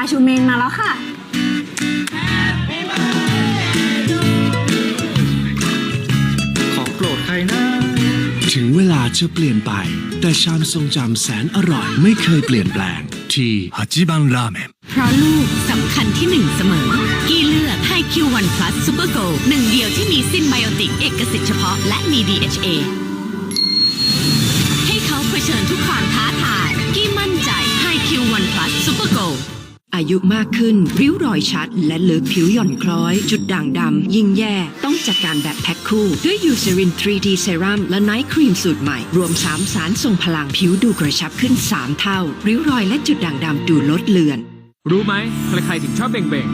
าชูเมนมาแล้วค่ะของโปรดใครนะถึงเวลาจะเปลี่ยนไป แต่ชามทรงจำแสนอร่อยไม่เคยเปลี่ยนแปลง ที่ฮัจิบังราเมนเพราะลูกสำคัญที่หนึ่งเสมอ กี้เลือกให้ Q1 Plus Super Go หนึ่งเดียวที่มีซินไบโอติกเอกสิทธิ์เฉพาะและมี DHA อายุมากขึ้น ริ้วรอยชัด และเลือกผิวหย่อนคล้อย จุดด่างดำยิ่งแย่ ต้องจัดการแบบแพ็คคู่ ด้วยยูเซริน 3D เซรั่มและไนท์ครีมสูตรใหม่ รวม 3 สารส่งพลังผิวดูกระชับขึ้น 3 เท่า ริ้วรอยและจุดด่างดำดูลดเลือน รู้ไหมใครๆถึงชอบเบ่งเบ่ง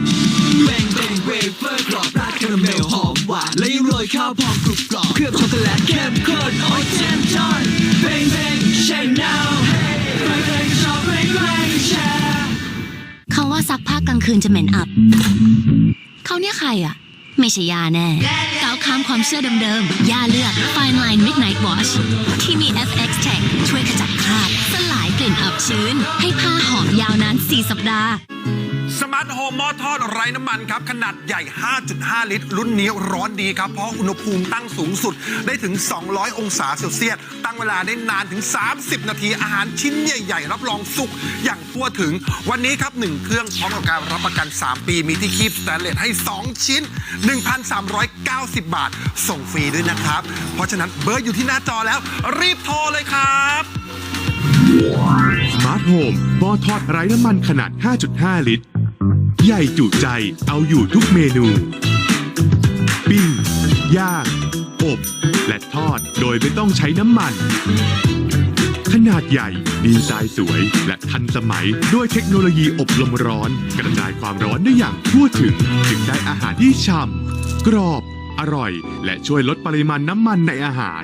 เบงเบงเวเฟอร์กรอบราดคาราเมลหอมหวานและยังโรยข้าวพองกรุบกรอบเคลือบช็อกโกแลตเข้มข้นโอ้ยเจ็มจอน ว่าซักผ้ากลางคืนจะเหม็นอับ เขาเนี่ยใครอะ ไม่ใช่ยาแน่ก้าวข้ามความเชื่อเดิมๆยาเลือก Fine Line Midnight Wash ที่มี FX Tech ช่วยขจัดคราบสลาย ลิ่นอับชื้น ให้ผ้าหอมยาวนาน 4 สัปดาห์ สมาร์ทโฮมหม้อทอดไร้น้ำมันครับ ขนาดใหญ่ 5.5 ลิตร รุ่นนี้ร้อนดีครับ เพราะอุณหภูมิตั้งสูงสุดได้ถึง 200 องศาเซลเซียส ตั้งเวลาได้นานถึง 30 นาที อาหารชิ้นใหญ่ๆ รับรองสุกอย่างทั่วถึง วันนี้ครับ 1 เครื่องพร้อมกับการรับประกัน 3 ปี มีที่คีบสแตนเลสให้ 2 ชิ้น 1,390 บาท ส่งฟรีด้วยนะครับ เพราะฉะนั้นเบอร์อยู่ที่หน้าจอแล้ว รีบโทรเลยครับ สมาร์ทโฮมหม้อทอดไร้น้ำมันขนาด 5.5 ลิตร ใหญ่จุใจเอาอยู่ทุกเมนู ปิ้ง ย่าง อบ และทอดโดยไม่ต้องใช้น้ำมัน ขนาดใหญ่ดีไซน์สวย และทันสมัยด้วยเทคโนโลยีอบลมร้อน กระจายความร้อนได้อย่างทั่วถึง จึงได้อาหารที่ฉ่ำกรอบ อร่อย และช่วยลดปริมาณน้ำมันในอาหาร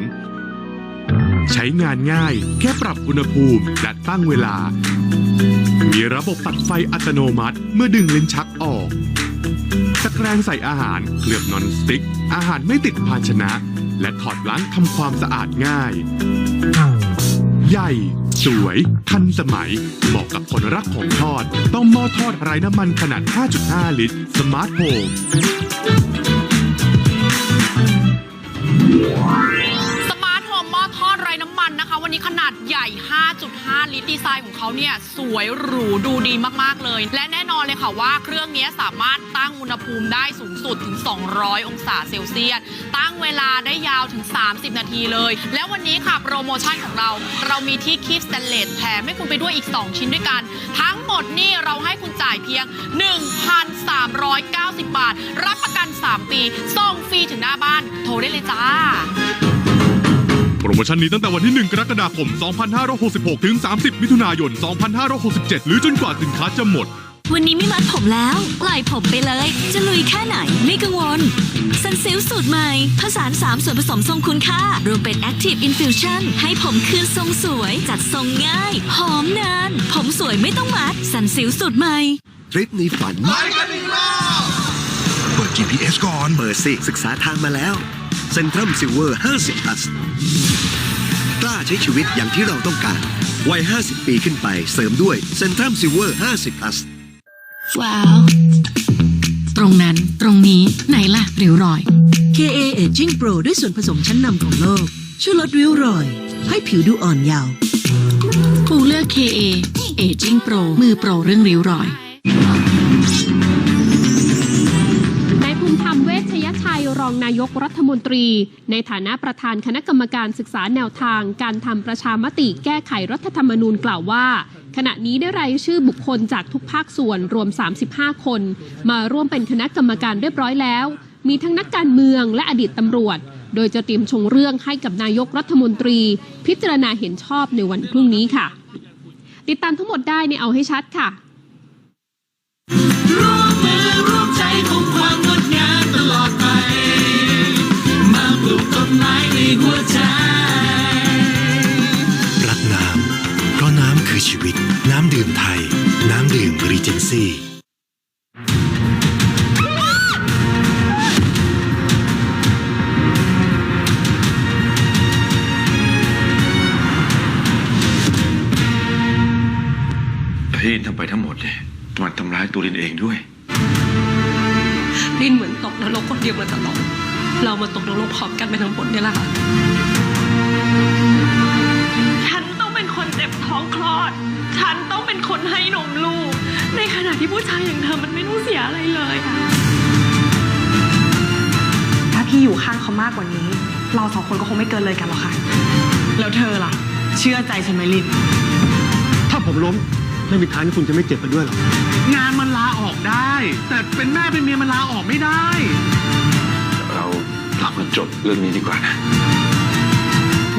ใช้งานง่าย แค่ปรับอุณหภูมิและตั้งเวลา มีระบบตัดไฟอัตโนมัติเมื่อดึงลิ้นชักออกตะแกรงใส่อาหารเคลือบนอนสติ๊ก อาหารไม่ติดภาชนะ และถอดล้างทำความสะอาดง่าย ใหญ่ สวย ทันสมัย เหมาะกับคนรักของทอด ต้องหม้อทอดไร้น้ำมันขนาด 5.5 ลิตร สมาร์ทโฮม นะคะวันนี้ขนาดใหญ่ 5.5 ลิตรดีไซน์ของเขาเนี่ยสวยหรูดูดีมากๆเลย และแน่นอนเลยค่ะว่าเครื่องนี้สามารถตั้งอุณหภูมิได้สูงสุดถึง 200 องศาเซลเซียส ตั้งเวลาได้ยาวถึง 30 นาทีเลย แล้ววันนี้ค่ะโปรโมชั่นของเรา เรามีที่คีบสแตนเลสแถมให้คุณไปด้วยอีก 2 ชิ้นด้วยกัน ทั้งหมดนี่เราให้คุณจ่ายเพียง 1,390 บาท รับประกัน 3 ปี ส่งฟรีถึงหน้าบ้าน โทรได้เลยจ้า โปรโมชั่นนี้ตั้งแต่วันที่ 1 กรกฎาคม 2566 ถึง 30 มิถุนายน 2567 หรือจนกว่าสินค้าจะหมด วันนี้ไม่มัดผมแล้ว ปล่อยผมไปเลย จะลุยแค่ไหนไม่กังวลซันซิลสูตรใหม่ ผสาน 3 ส่วนผสมทรงคุณค่า รวมเป็น Active Infusion ให้ผมคืนทรงสวย จัดทรงง่าย หอมนาน ผมสวยไม่ต้องมัดซันซิลสูตรใหม่ทริปนี้ฝัน เปิด GPS ก่อน เปิดสิ ศึกษาทางมาแล้วเซ็นทรัมซิลเวอร์ 50 plus กล้าใช้ชีวิตอย่างที่เราต้องการ วัย 50 ปีขึ้นไปเสริมด้วยเซ็นทรัมซิลเวอร์ 50 plus ว้าว ตรงนั้นตรงนี้ไหนล่ะริ้วรอย KA Aging Pro ด้วยส่วนผสมชั้นนำของโลก ช่วยลดริ้วรอย ให้ผิวดูอ่อนเยาว์ปูเลือก KA Aging Pro มือโปรเรื่องริ้วรอย รองนายกรัฐมนตรี ในฐานะประธานคณะกรรมการศึกษาแนวทาง การทำประชามติแก้ไขรัฐธรรมนูญกล่าวว่า ขณะนี้ได้รายชื่อบุคคลจากทุกภาคส่วนรวม 35 คน มาร่วมเป็นคณะกรรมการเรียบร้อยแล้ว มีทั้งนักการเมืองและอดีตตำรวจ โดยจะเตรียมชงเรื่องให้กับนายกรัฐมนตรี พิจารณาเห็นชอบในวันพรุ่งนี้ค่ะ ติดตามทั้งหมดได้ในเอาให้ชัดค่ะร่วมมือร่วมใจของความงดงาม ที่ทำไปทั้งหมดเนี่ยมันทำไมำร้ายตัวลินเองด้วย ลินเหมือนตกนรกคนเดียวมาตลอด เรามาตกนรกพร้อมกันไปทั้งหมดเนี่ยแหละค่ะ ฉันต้องเป็นคนเจ็บท้องคลอด ฉันต้องเป็นคนให้นมลูก ในขณะที่ผู้ชายอย่างเธอมันไม่ต้องเสียอะไรเลยอะถ้าพี่อยู่ข้างเขามากกว่านี้ เราสองคนก็คงไม่เกินเลยกันหรอกค่ะ แล้วเธอล่ะ เชื่อใจฉันไหมลิน ถ้าผมล้ม ไม่มีทางที่คุณจะไม่เจ็บไปด้วยหรอกงานมันลาออกได้ แต่เป็นแม่เป็นเมียมันลาออกไม่ได้ เรากลับมาจบเรื่องนี้ดีกว่านะ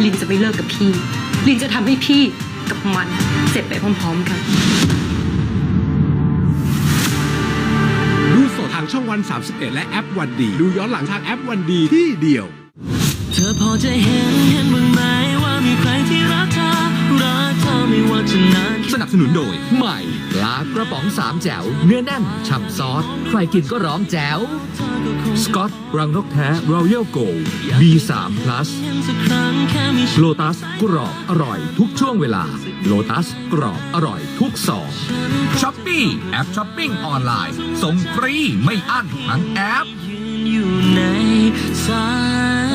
ลินจะไม่เลิกกับพี่ ลินจะทำให้พี่กับมันเจ็บไปพร้อมๆกัน ดูสดทางช่องวัน 31 และแอปวันดี ดูย้อนหลังทางแอปวันดีที่เดียว เธอพอจะเห็นเห็นบ้างไหมว่ามีใครที่ ว่าจะนานสนับสนุนโดย ใหม่ปลากระป๋องสามแจ๋ว เนื้อแน่นฉ่ำซอส ใครกินก็ร้องแจ๋ว สกอตรังนกแท้ Royal Gold B3 Plus เห็นสักครั้งแค่มีโลตัสกรอบอร่อยทุกช่วงเวลา โลตัสกรอบอร่อยทุกซองช้อปปี้แอปช้อปปิ้งออนไลน์ ส่งฟรีไม่อั้นทั้งแอปยืนอยู่ในสาย